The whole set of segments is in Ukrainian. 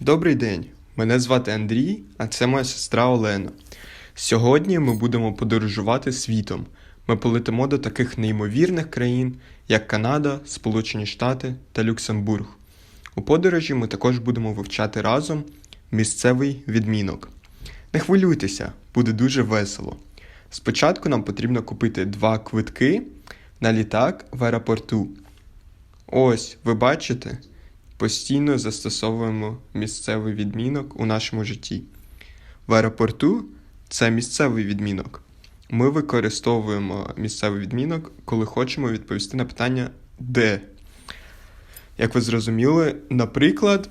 Добрий день, мене звати Андрій, а це моя сестра Олена. Сьогодні ми будемо подорожувати світом. Ми полетимо до таких неймовірних країн, як Канада, Сполучені Штати та Люксембург. У подорожі ми також будемо вивчати разом місцевий відмінок. Не хвилюйтеся, буде дуже весело. Спочатку нам потрібно купити два квитки на літак в аеропорту. Ось, ви бачите, постійно застосовуємо місцевий відмінок у нашому житті. В аеропорту це місцевий відмінок. Ми використовуємо місцевий відмінок, коли хочемо відповісти на питання де. Як ви зрозуміли, наприклад,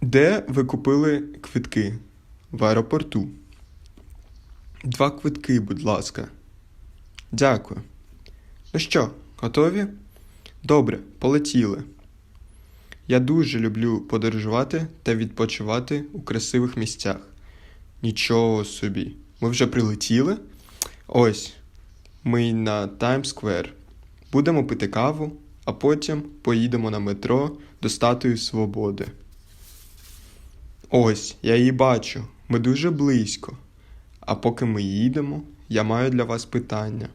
де ви купили квитки? В аеропорту. Два квитки, будь ласка. Дякую. Ну що, готові? Добре, полетіли. Я дуже люблю подорожувати та відпочивати у красивих місцях. Нічого собі. Ми вже прилетіли? Ось, ми на Таймс-сквер. Будемо пити каву, а потім поїдемо на метро до Статуї Свободи. Ось, я її бачу. Ми дуже близько. А поки ми їдемо, я маю для вас питання: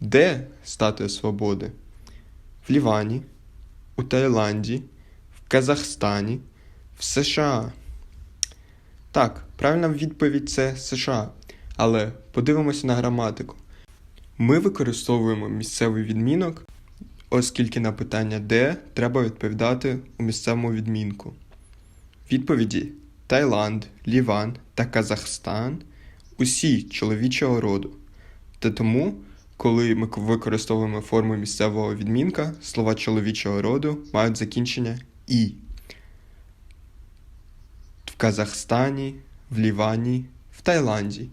де Статуя Свободи? В Лівані, у Таїланді, Казахстані, в США. Так, правильна відповідь це США. Але подивимося на граматику. Ми використовуємо місцевий відмінок, оскільки на питання де треба відповідати у місцевому відмінку. Відповіді Таїланд, Ліван та Казахстан усі чоловічого роду. Та тому, коли ми використовуємо форму місцевого відмінка, слова чоловічого роду мають закінчення і. В Казахстані, в Лівані, в Таїланді.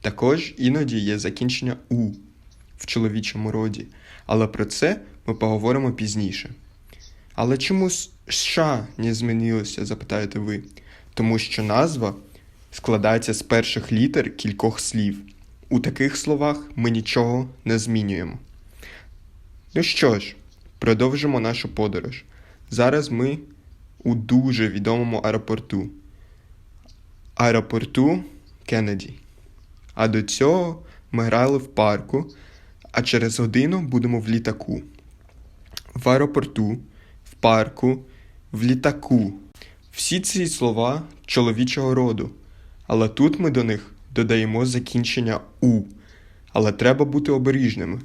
Також іноді є закінчення у в чоловічому роді, але про це ми поговоримо пізніше. Але чому США не змінилося, запитаєте ви? Тому що назва складається з перших літер кількох слів. У таких словах ми нічого не змінюємо. Ну що ж, продовжимо нашу подорож. Зараз ми у дуже відомому аеропорту. Аеропорту Кеннеді. А до цього ми грали в парку, а через годину будемо в літаку. В аеропорту, в парку, в літаку. Всі ці слова чоловічого роду. Але тут ми до них додаємо закінчення у. Але треба бути обережними.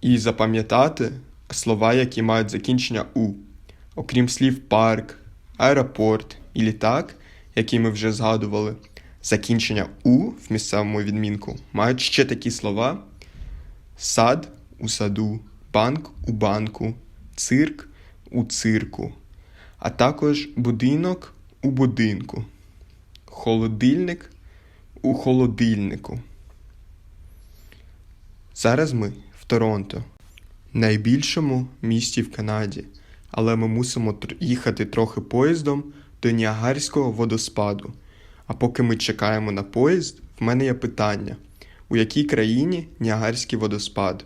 І запам'ятати слова, які мають закінчення у. Окрім слів парк, аеропорт і літак, які ми вже згадували, закінчення у в місцевому відмінку мають ще такі слова: сад у саду, банк у банку, цирк у цирку, а також будинок у будинку, холодильник у холодильнику. Зараз ми в Торонто, найбільшому місті в Канаді, але ми мусимо їхати трохи поїздом до Ніагарського водоспаду. А поки ми чекаємо на поїзд, в мене є питання: у якій країні Ніагарський водоспад?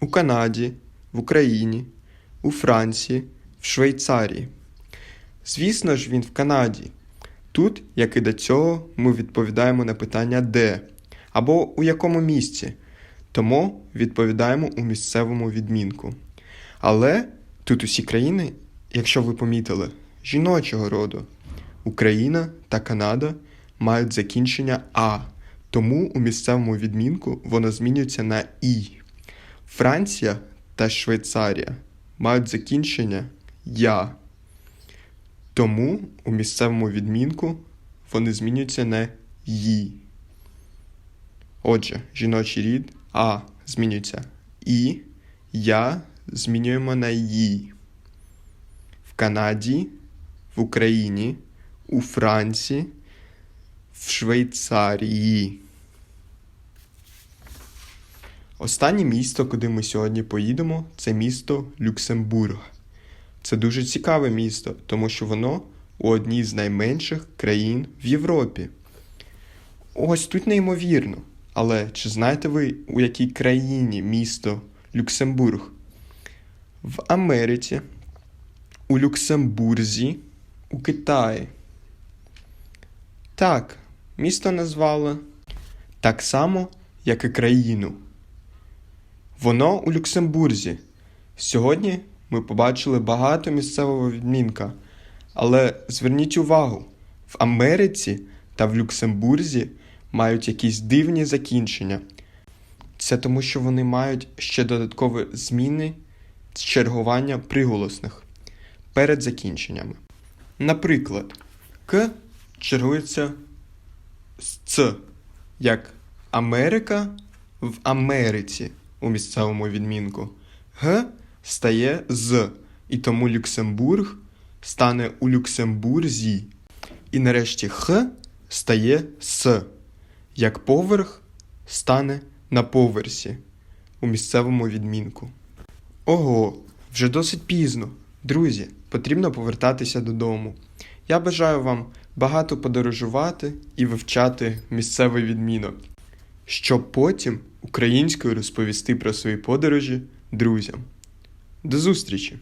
У Канаді, в Україні, у Франції, в Швейцарії. Звісно ж, він в Канаді. Тут, як і до цього, ми відповідаємо на питання де або у якому місці, тому відповідаємо у місцевому відмінку. Але тут усі країни, якщо ви помітили, жіночого роду. Україна та Канада мають закінчення А, тому у місцевому відмінку воно змінюється на І. Франція та Швейцарія мають закінчення Я. Тому у місцевому відмінку вони змінюються на «ї». Отже, жіночий рід А змінюється І, Я змінюємо на «ї». В Канаді, в Україні, у Франції, в Швейцарії. Останнє місто, куди ми сьогодні поїдемо, це місто Люксембург. Це дуже цікаве місто, тому що воно у одній з найменших країн в Європі. Ось тут неймовірно. Але чи знаєте ви, у якій країні місто Люксембург? В Америці, у Люксембурзі, у Китаї. Так, місто назвали так само, як і країну. Воно у Люксембурзі. Сьогодні ми побачили багато місцевого відмінка. Але зверніть увагу, в Америці та в Люксембурзі мають якісь дивні закінчення. Це тому, що вони мають ще додаткові зміни чергування приголосних перед закінченнями. Наприклад, К чергується з Ц, як Америка в Америці у місцевому відмінку. Г стає з, і тому Люксембург стане у Люксембурзі. І нарешті Х стає С, як поверх стане на поверсі у місцевому відмінку. Ого, вже досить пізно. Друзі, потрібно повертатися додому. Я бажаю вам багато подорожувати і вивчати місцевий відмінок, щоб потім українською розповісти про свої подорожі друзям. До зустрічі!